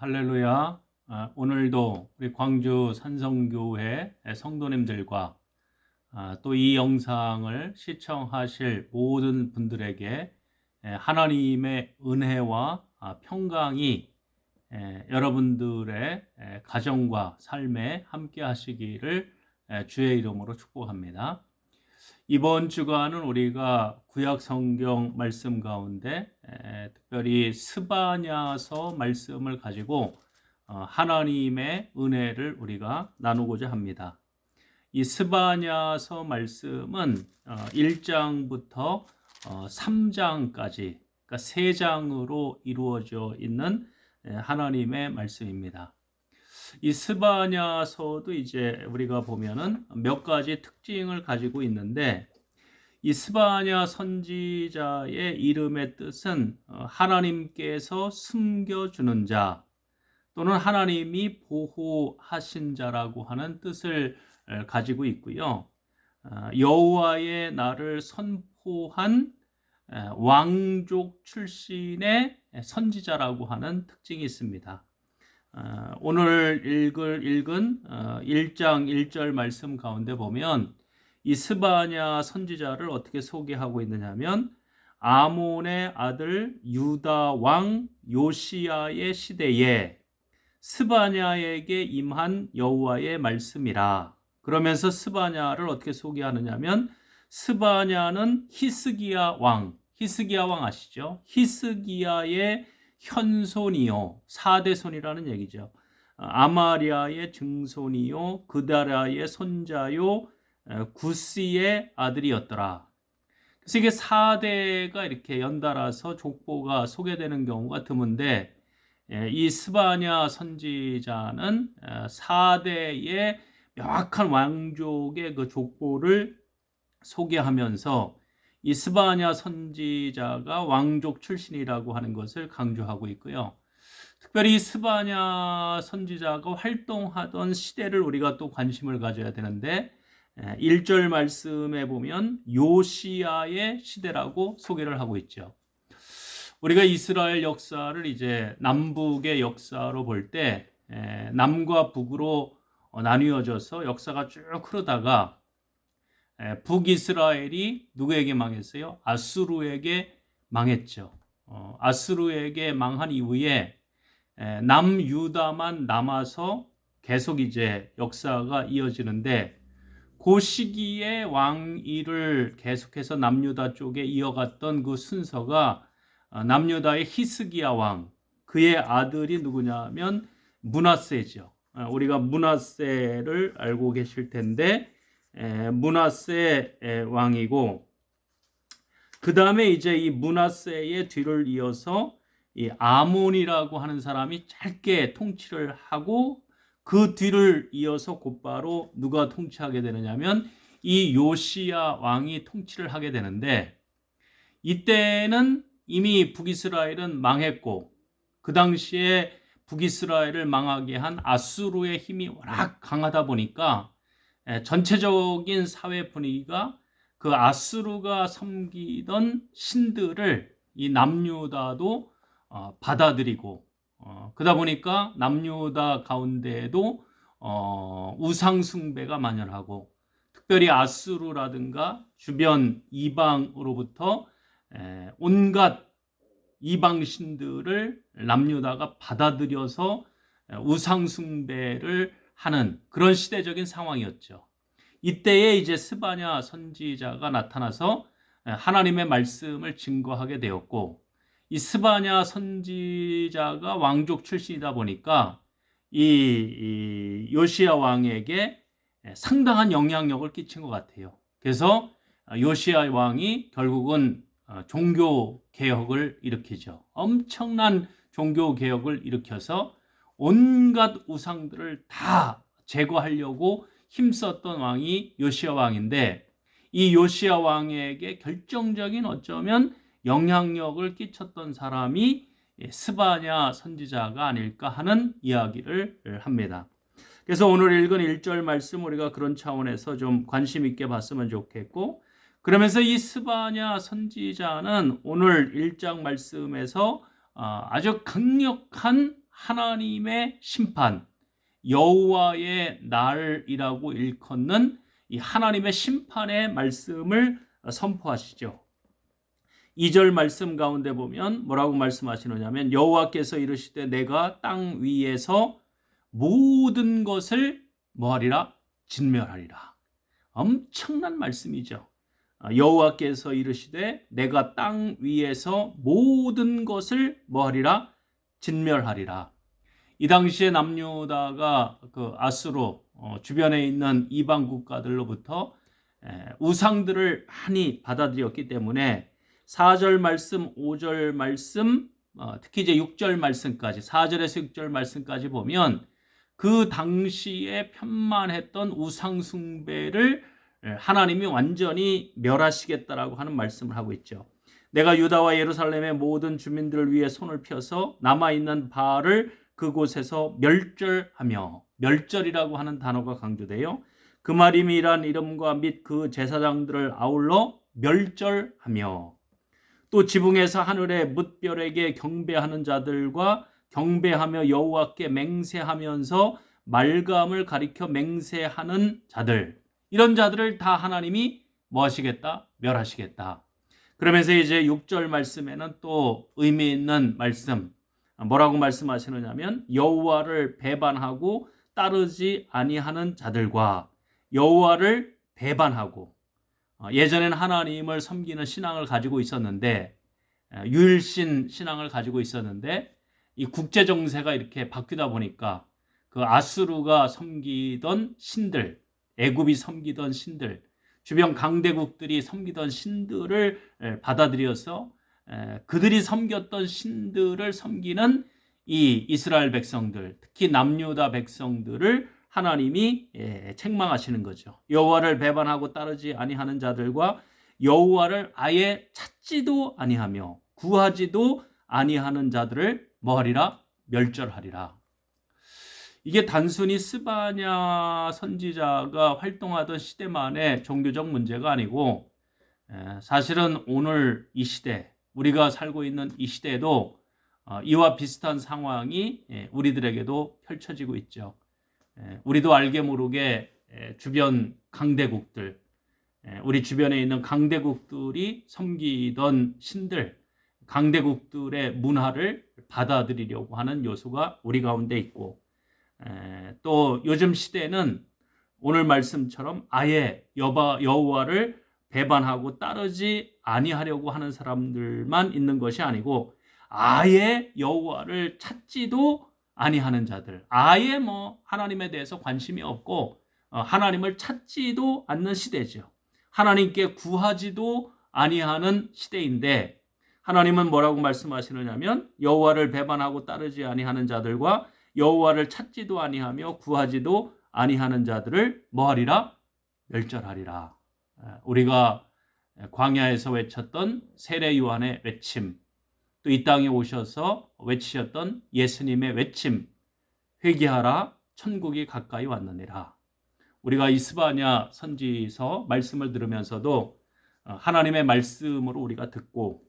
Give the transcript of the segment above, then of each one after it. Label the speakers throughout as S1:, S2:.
S1: 할렐루야. 아, 오늘도 우리 광주 산성교회 성도님들과 아, 또이 영상을 시청하실 모든 분들에게 하나님의 은혜와 아, 평강이 여러분들의 가정과 삶에 함께 하시기를 주의 이름으로 축복합니다. 이번 주간은 우리가 구약 성경 말씀 가운데 특별히 스바냐서 말씀을 가지고 어, 하나님의 은혜를 우리가 나누고자 합니다. 이 스바냐서 말씀은 1장부터 어, 3장까지 어, 그러니까 3장으로 이루어져 있는 하나님의 말씀입니다. 이 스바냐서도 이제 우리가 보면은 몇 가지 특징을 가지고 있는데 이 스바냐 선지자의 이름의 뜻은 어, 하나님께서 숨겨주는 자 또는 하나님이 보호하신 자라고 하는 뜻을 가지고 있고요. 아, 여호와의 나를 선포한 왕족 출신의 선지자라고 하는 특징이 있습니다. 어, 오늘 읽을 읽은 1장 어, 1절 말씀 가운데 보면 이 스바냐 선지자를 어떻게 소개하고 있느냐면 아몬의 아들 유다 왕 요시야의 시대에 스바냐에게 임한 여호와의 말씀이라. 그러면서 스바냐를 어떻게 소개하느냐면 스바냐는 히스기야 왕, 히스기야 왕 아시죠? 히스기야의 현손이요 사대손이라는 얘기죠. 어, 아마리아의 증손이요 그다라의 손자요 어, 구스의 아들이었더라. 그래서 이게 4대가 이렇게 연달아서 족보가 소개되는 경우가 드문데 예, 이 스바냐 선지자는 4대의 어, 명확한 왕족의 그 족보를 소개하면서 이 스바냐 선지자가 왕족 출신이라고 하는 것을 강조하고 있고요. 특별히 스바냐 선지자가 활동하던 시대를 우리가 또 관심을 가져야 되는데 1절 예, 말씀에 보면 요시아의 시대라고 소개를 하고 있죠. 우리가 이스라엘 역사를 이제 남북의 역사로 볼때 예, 남과 북으로 어, 나뉘어져서 역사가 쭉 흐르다가 북이스라엘이 누구에게 망했어요? 아수르에게 망했죠. 어, 아수르에게 망한 이후에 남유다만 남아서 계속 이제 역사가 이어지는데 그 시기에 왕위를 계속해서 남유다 쪽에 이어갔던 그 순서가 어, 남유다의 히스기야 왕 그의 아들이 누구냐면 문하세죠. 어, 우리가 문하세를 알고 계실 텐데 문하세 왕이고 그 다음에 이제 이 문하세의 뒤를 이어서 이 아몬이라고 하는 사람이 짧게 통치를 하고 그 뒤를 이어서 곧바로 누가 통치하게 되느냐면 이 요시야 왕이 통치를 하게 되는데 이때는 이미 북이스라엘은 망했고 그 당시에 북이스라엘을 망하게 한 아수르의 힘이 워낙 강하다 보니까 예, 전체적인 사회 분위기가 그 아스루가 섬기던 신들을 이 남유다도 어, 받아들이고 어, 그러다 보니까 남유다 가운데에도 어, 우상 숭배가 만연하고 특별히 아수르라든가 주변 이방으로부터 에, 예, 온갖 이방 신들을 남유다가 받아들여서 예, 우상 숭배를 하는 그런 시대적인 상황이었죠. 이때에 이제 스바냐 선지자가 나타나서 예, 하나님의 말씀을 증거하게 되었고 이 스바냐 선지자가 왕족 출신이다 보니까 이, 요시야 왕에게 예, 상당한 영향력을 끼친 것 같아요. 그래서 아, 요시야 왕이 결국은 어, 종교 개혁을 일으키죠. 엄청난 종교 개혁을 일으켜서 온갖 우상들을 다 제거하려고 힘썼던 왕이 요시아 왕인데 이 요시아 왕에게 결정적인 어쩌면 영향력을 끼쳤던 사람이 스바냐 선지자가 아닐까 하는 이야기를 합니다. 그래서 오늘 읽은 1절 말씀 우리가 그런 차원에서 좀 관심 있게 봤으면 좋겠고 그러면서 이 스바냐 선지자는 오늘 1장 말씀에서 아, 아주 강력한 하나님의 심판, 여호와의 날이라고 일컫는 이 하나님의 심판의 말씀을 선포하시죠. 2절 말씀 가운데 보면 뭐라고 말씀하시느냐면 여호와께서 이르시되 내가 땅 위에서 모든 것을 뭐하리라 진멸하리라. 엄청난 말씀이죠. 여호와께서 이르시되 내가 땅 위에서 모든 것을 뭐하리라 진멸하리라. 이 당시에 남유다가 그 아수로 어, 주변에 있는 이방 국가들로부터 우상들을 많이 받아들였기 때문에 4절 말씀, 5절 말씀, 어, 특히 이제 6절 말씀까지 4절에서 6절 말씀까지 보면 그 당시에 편만했던 우상 숭배를 하나님이 완전히 멸하시겠다라고 하는 말씀을 하고 있죠. 내가 유다와 예루살렘의 모든 주민들을 위해 손을 펴서 남아 있는 바알을 그곳에서 멸절하며 멸절이라고 하는 단어가 강조돼요. 그마림이란 이름과 및 그 제사장들을 아울러 멸절하며 또 지붕에서 하늘의 뭇별에게 경배하는 자들과 경배하며 여호와께 맹세하면서 말감을 가리켜 맹세하는 자들 이런 자들을 다 하나님이 뭐 하시겠다? 멸하시겠다. 그러면서 이제 6절 말씀에는 또 의미 있는 말씀 뭐라고 말씀하시느냐면 여호와를 배반하고 따르지 아니하는 자들과 여호와를 배반하고 어, 예전엔 하나님을 섬기는 신앙을 가지고 있었는데 어, 유일신 신앙을 가지고 있었는데 이 국제 정세가 이렇게 바뀌다 보니까 그 아수르가 섬기던 신들, 애굽이 섬기던 신들 주변 강대국들이 섬기던 신들을 받아들여서 그들이 섬겼던 신들을 섬기는 이 이스라엘 백성들, 특히 남유다 백성들을 하나님이 책망하시는 거죠. 여호와를 배반하고 따르지 아니하는 자들과 여호와를 아예 찾지도 아니하며 구하지도 아니하는 자들을 뭐하리라 멸절하리라. 이게 단순히 스바냐 선지자가 활동하던 시대만의 종교적 문제가 아니고 사실은 오늘 이 시대 우리가 살고 있는 이시대도 어, 이와 비슷한 상황이 우리들에게도 펼쳐지고 있죠. 우리도 알게 모르게 주변 강대국들, 우리 주변에 있는 강대국들이 섬기던 신들, 강대국들의 문화를 받아들이려고 하는 요소가 우리 가운데 있고, 또 요즘 시대는 오늘 말씀처럼 아예 여바, 여호와를 배반하고 따르지 아니하려고 하는 사람들만 있는 것이 아니고 아예 여호와를 찾지도 아니하는 자들, 아예 뭐 하나님에 대해서 관심이 없고 어, 하나님을 찾지도 않는 시대죠. 하나님께 구하지도 아니하는 시대인데 하나님은 뭐라고 말씀하시느냐면 여호와를 배반하고 따르지 아니하는 자들과 여호와를 찾지도 아니하며 구하지도 아니하는 자들을 뭐하리라 멸절하리라. 우리가 광야에서 외쳤던 세례 요한의 외침, 또 이 땅에 오셔서 외치셨던 예수님의 외침, 회개하라 천국이 가까이 왔느니라. 우리가 이스바냐 선지서 말씀을 들으면서도 어, 하나님의 말씀으로 우리가 듣고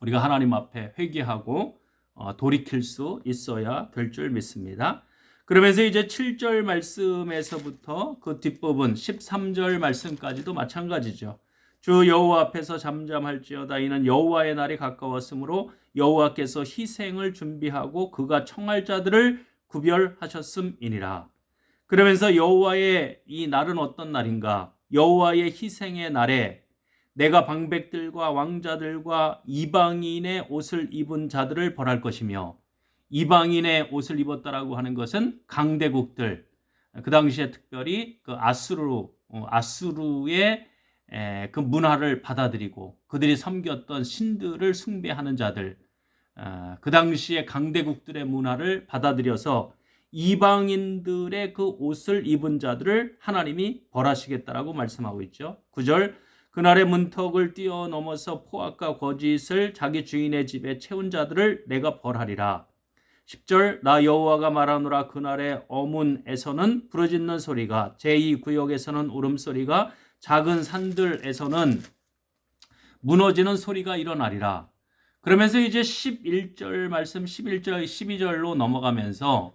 S1: 우리가 하나님 앞에 회개하고 어, 돌이킬 수 있어야 될 줄 믿습니다. 그러면서 이제 7절 말씀에서부터 그 뒷부분 13절 말씀까지도 마찬가지죠. 주 여호와 앞에서 잠잠할지어다 이는 여호와의 날이 가까웠으므로 여호와께서 희생을 준비하고 그가 청할 자들을 구별하셨음이니라. 그러면서 여호와의 이 날은 어떤 날인가? 여호와의 희생의 날에 내가 방백들과 왕자들과 이방인의 옷을 입은 자들을 벌할 것이며 이방인의 옷을 입었다라고 하는 것은 강대국들 그 당시에 특별히 그 아수르 어, 아수르의 그 문화를 받아들이고 그들이 섬겼던 신들을 숭배하는 자들 어, 그 당시에 강대국들의 문화를 받아들여서 이방인들의 그 옷을 입은 자들을 하나님이 벌하시겠다라고 말씀하고 있죠. 9절 그날의 문턱을 뛰어넘어서 포악과 거짓을 자기 주인의 집에 채운 자들을 내가 벌하리라. 10절 나 여호와가 말하노라 그날의 어문에서는 부르짖는 소리가 제2구역에서는 울음소리가 작은 산들에서는 무너지는 소리가 일어나리라. 그러면서 이제 11절 말씀 11절 12절로 넘어가면서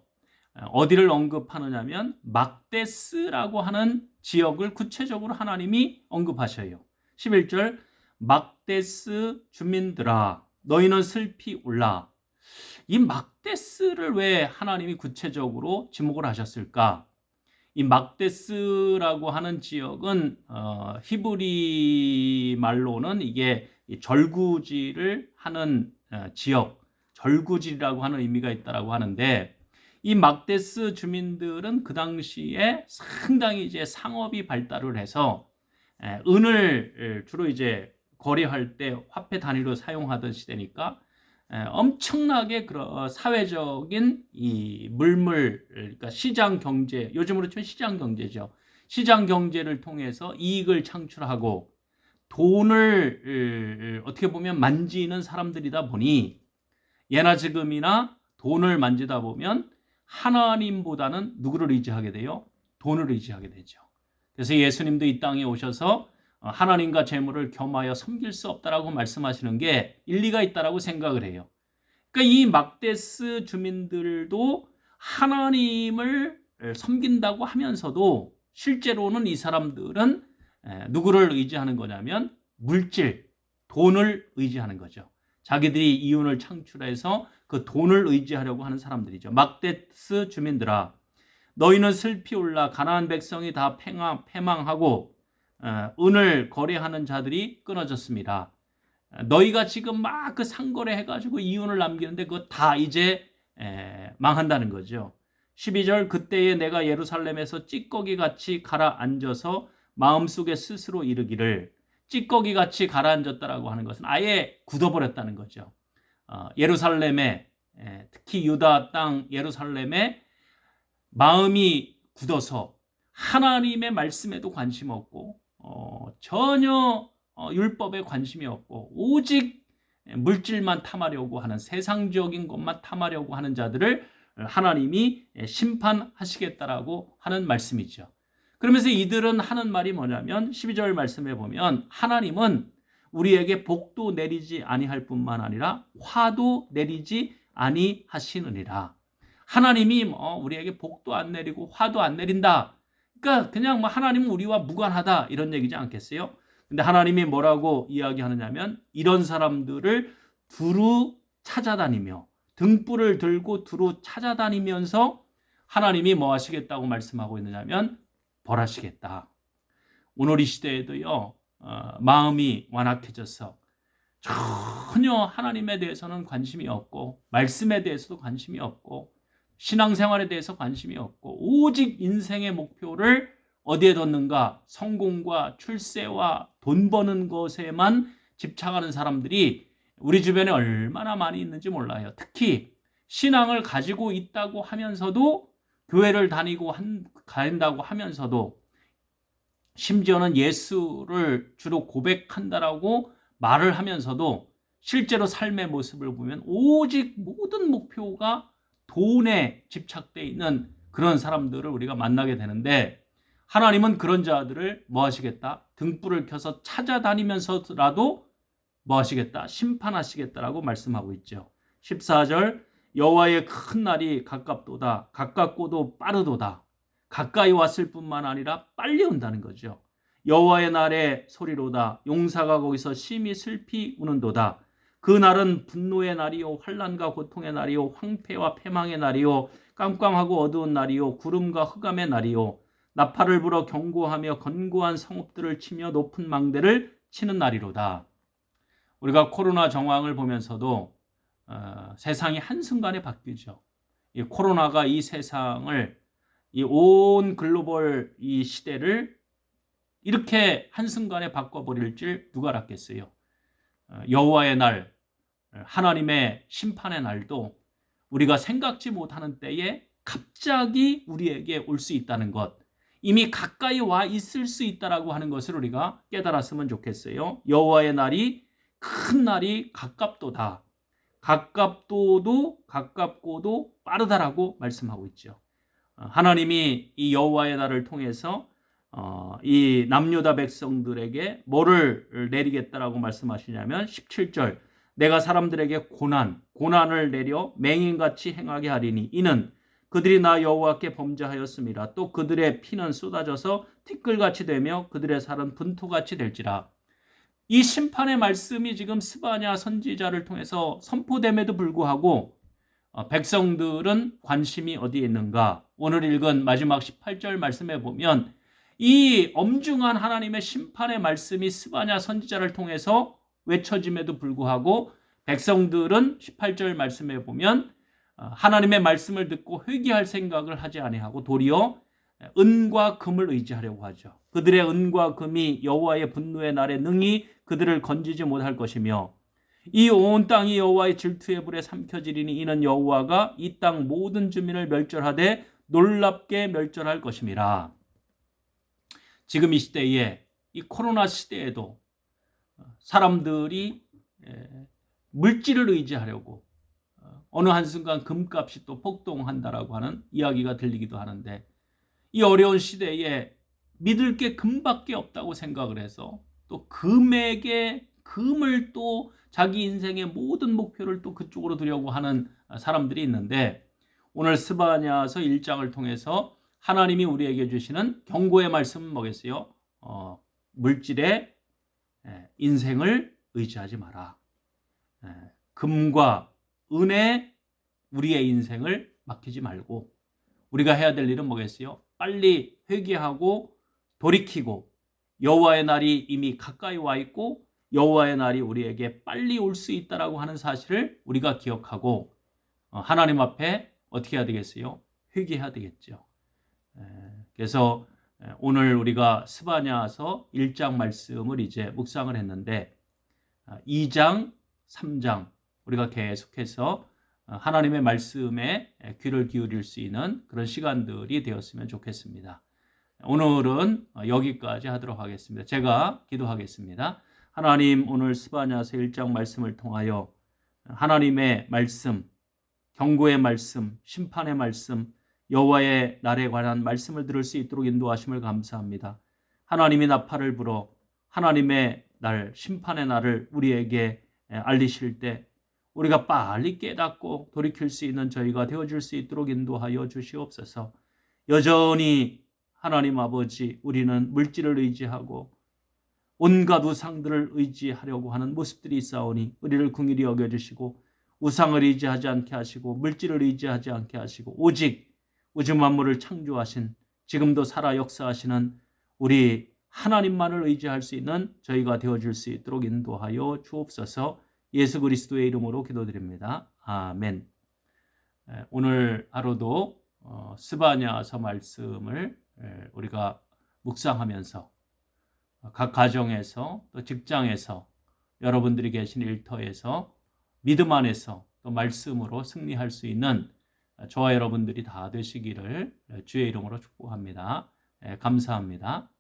S1: 어디를 언급하느냐면 막데스라고 하는 지역을 구체적으로 하나님이 언급하셔요. 11절 막데스 주민들아 너희는 슬피 울라. 이 막데스를 왜 하나님이 구체적으로 지목을 하셨을까? 이 막데스라고 하는 지역은 어, 히브리 말로는 이게 절구지를 하는 어, 지역, 절구지라고 하는 의미가 있다고 하는데 이 막데스 주민들은 그 당시에 상당히 이제 상업이 발달을 해서 예, 은을 예, 주로 이제 거래할 때 화폐 단위로 사용하던 시대니까 예, 엄청나게 그 사회적인 이 물물 그러니까 시장 경제 요즘으로 치면 시장 경제죠. 시장 경제를 통해서 이익을 창출하고 돈을 어떻게 보면 만지는 사람들이다 보니 예나 지금이나 돈을 만지다 보면 하나님보다는 누구를 의지하게 돼요? 돈을 의지하게 되죠. 그래서 예수님도 이 땅에 오셔서 하나님과 재물을 겸하여 섬길 수 없다라고 말씀하시는 게 일리가 있다라고 생각을 해요. 그러니까 이 막데스 주민들도 하나님을 섬긴다고 하면서도 실제로는 이 사람들은 누구를 의지하는 거냐면 물질, 돈을 의지하는 거죠. 자기들이 이윤을 창출해서 그 돈을 의지하려고 하는 사람들이죠. 막데스 주민들아 너희는 슬피 올라 가나안 백성이 다 패망하고 어, 은을 거래하는 자들이 끊어졌습니다. 너희가 지금 막 그 상거래 해가지고 이윤을 남기는데 그거 다 이제 망한다는 거죠. 12절 그때에 내가 예루살렘에서 찌꺼기 같이 가라앉아서 마음속에 스스로 이르기를 찌꺼기 같이 가라앉았다라고 하는 것은 아예 굳어버렸다는 거죠. 어, 예루살렘에 예, 특히 유다 땅 예루살렘에 마음이 굳어서 하나님의 말씀에도 관심 없고 어, 전혀 어, 율법에 관심이 없고 오직 물질만 탐하려고 하는 세상적인 것만 탐하려고 하는 자들을 하나님이 심판하시겠다라고 하는 말씀이죠. 그러면서 이들은 하는 말이 뭐냐면 12절 말씀에 보면 하나님은 우리에게 복도 내리지 아니할 뿐만 아니라 화도 내리지 아니하시느니라. 하나님이 뭐 우리에게 복도 안 내리고 화도 안 내린다. 그러니까 그냥 뭐 하나님은 우리와 무관하다 이런 얘기지 않겠어요? 근데 하나님이 뭐라고 이야기하느냐면 이런 사람들을 두루 찾아다니며 등불을 들고 두루 찾아다니면서 하나님이 뭐 하시겠다고 말씀하고 있느냐면 벌하시겠다. 오늘 이 시대에도요. 어, 마음이 완악해져서 전혀 하나님에 대해서는 관심이 없고 말씀에 대해서도 관심이 없고 신앙생활에 대해서 관심이 없고 오직 인생의 목표를 어디에 뒀는가 성공과 출세와 돈 버는 것에만 집착하는 사람들이 우리 주변에 얼마나 많이 있는지 몰라요. 특히 신앙을 가지고 있다고 하면서도 교회를 다니고 한, 간다고 하면서도 심지어는 예수를 주로 고백한다라고 말을 하면서도 실제로 삶의 모습을 보면 오직 모든 목표가 돈에 집착되어 있는 그런 사람들을 우리가 만나게 되는데 하나님은 그런 자들을 뭐 하시겠다? 등불을 켜서 찾아다니면서라도 뭐 하시겠다? 심판하시겠다라고 말씀하고 있죠. 14절 여호와의 큰 날이 가깝도다 가깝고도 빠르도다 가까이 왔을 뿐만 아니라 빨리 온다는 거죠. 여호와의 날에 소리로다 용사가 거기서 심히 슬피 우는도다. 그 날은 분노의 날이요 환란과 고통의 날이요 황폐와 패망의 날이요 깜깜하고 어두운 날이요 구름과 흑암의 날이요 나팔을 불어 경고하며 건고한 성읍들을 치며 높은 망대를 치는 날이로다. 우리가 코로나 정황을 보면서도 어, 세상이 한순간에 바뀌죠. 이 코로나가 이 세상을 이온 글로벌 이 시대를 이렇게 한순간에 바꿔버릴 줄 누가 알았겠어요. 어, 여호와의 날, 어, 하나님의 심판의 날도 우리가 생각지 못하는 때에 갑자기 우리에게 올 수 있다는 것, 이미 가까이 와 있을 수 있다라고 하는 것을 우리가 깨달았으면 좋겠어요. 여호와의 날이 큰 날이 가깝도다. 가깝도도 가깝고도 빠르다라고 말씀하고 있죠. 어, 하나님이 이 여호와의 날을 통해서 어, 이 남유다 백성들에게 뭐를 내리겠다라고 말씀하시냐면 17절 내가 사람들에게 고난 고난을 내려 맹인같이 행하게 하리니 이는 그들이 나 여호와께 범죄하였음이라 또 그들의 피는 쏟아져서 티끌같이 되며 그들의 살은 분토같이 될지라 이 심판의 말씀이 지금 스바냐 선지자를 통해서 선포됨에도 불구하고 어, 백성들은 관심이 어디에 있는가? 오늘 읽은 마지막 18절 말씀에 보면 이 엄중한 하나님의 심판의 말씀이 스바냐 선지자를 통해서 외쳐짐에도 불구하고 백성들은 18절 말씀에 보면 어, 하나님의 말씀을 듣고 회개할 생각을 하지 아니하고 도리어 은과 금을 의지하려고 하죠. 그들의 은과 금이 여호와의 분노의 날에 능히 그들을 건지지 못할 것이며 이온 땅이 여호와의 질투의 불에 삼켜지리니 이는 여호와가 이 땅 모든 주민을 멸절하되 놀랍게 멸절할 것임이라. 지금 이 시대에 이 코로나 시대에도 사람들이 물질을 의지하려고 어, 어느 한순간 금값이 또 폭동한다라고 하는 이야기가 들리기도 하는데 이 어려운 시대에 믿을 게 금밖에 없다고 생각을 해서 또금에 금을 또 자기 인생의 모든 목표를 또 그쪽으로 두려고 하는 사람들이 있는데 오늘 스바냐서 1장을 통해서 하나님이 우리에게 주시는 경고의 말씀은 뭐겠어요? 어, 물질에 예, 인생을 의지하지 마라. 예, 금과 은에 우리의 인생을 맡기지 말고 우리가 해야 될 일은 뭐겠어요? 빨리 회개하고 돌이키고 여호와의 날이 이미 가까이 와 있고 여호와의 날이 우리에게 빨리 올 수 있다라고 하는 사실을 우리가 기억하고 어, 하나님 앞에 어떻게 해야 되겠어요? 회개해야 되겠죠. 그래서 오늘 우리가 스바냐서 1장 말씀을 이제 묵상을 했는데 2장, 아, 3장 우리가 계속해서 어, 하나님의 말씀에 귀를 기울일 수 있는 그런 시간들이 되었으면 좋겠습니다. 오늘은 어, 여기까지 하도록 하겠습니다. 제가 기도하겠습니다. 하나님 오늘 스바냐서 1장 말씀을 통하여 하나님의 말씀, 경고의 말씀, 심판의 말씀, 여호와의 날에 관한 말씀을 들을 수 있도록 인도하심을 감사합니다. 하나님이 나팔을 불어 하나님의 날, 심판의 날을 우리에게 알리실 때 우리가 빨리 깨닫고 돌이킬 수 있는 저희가 되어줄 수 있도록 인도하여 주시옵소서. 여전히 하나님 아버지 우리는 물질을 의지하고 온갖 우상들을 의지하려고 하는 모습들이 있사오니 우리를 궁일히 여겨 주시고 우상을 의지하지 않게 하시고 물질을 의지하지 않게 하시고 오직 우주 만물을 창조하신 지금도 살아 역사하시는 우리 하나님만을 의지할 수 있는 저희가 되어줄 수 있도록 인도하여 주옵소서 예수 그리스도의 이름으로 기도드립니다. 아멘. 오늘 하루도 어, 스바냐서 말씀을 우리가 묵상하면서 각 가정에서 또 직장에서 여러분들이 계신 일터에서 믿음 안에서 또 말씀으로 승리할 수 있는 저와 여러분들이 다 되시기를 주의 이름으로 축복합니다. 예, 감사합니다.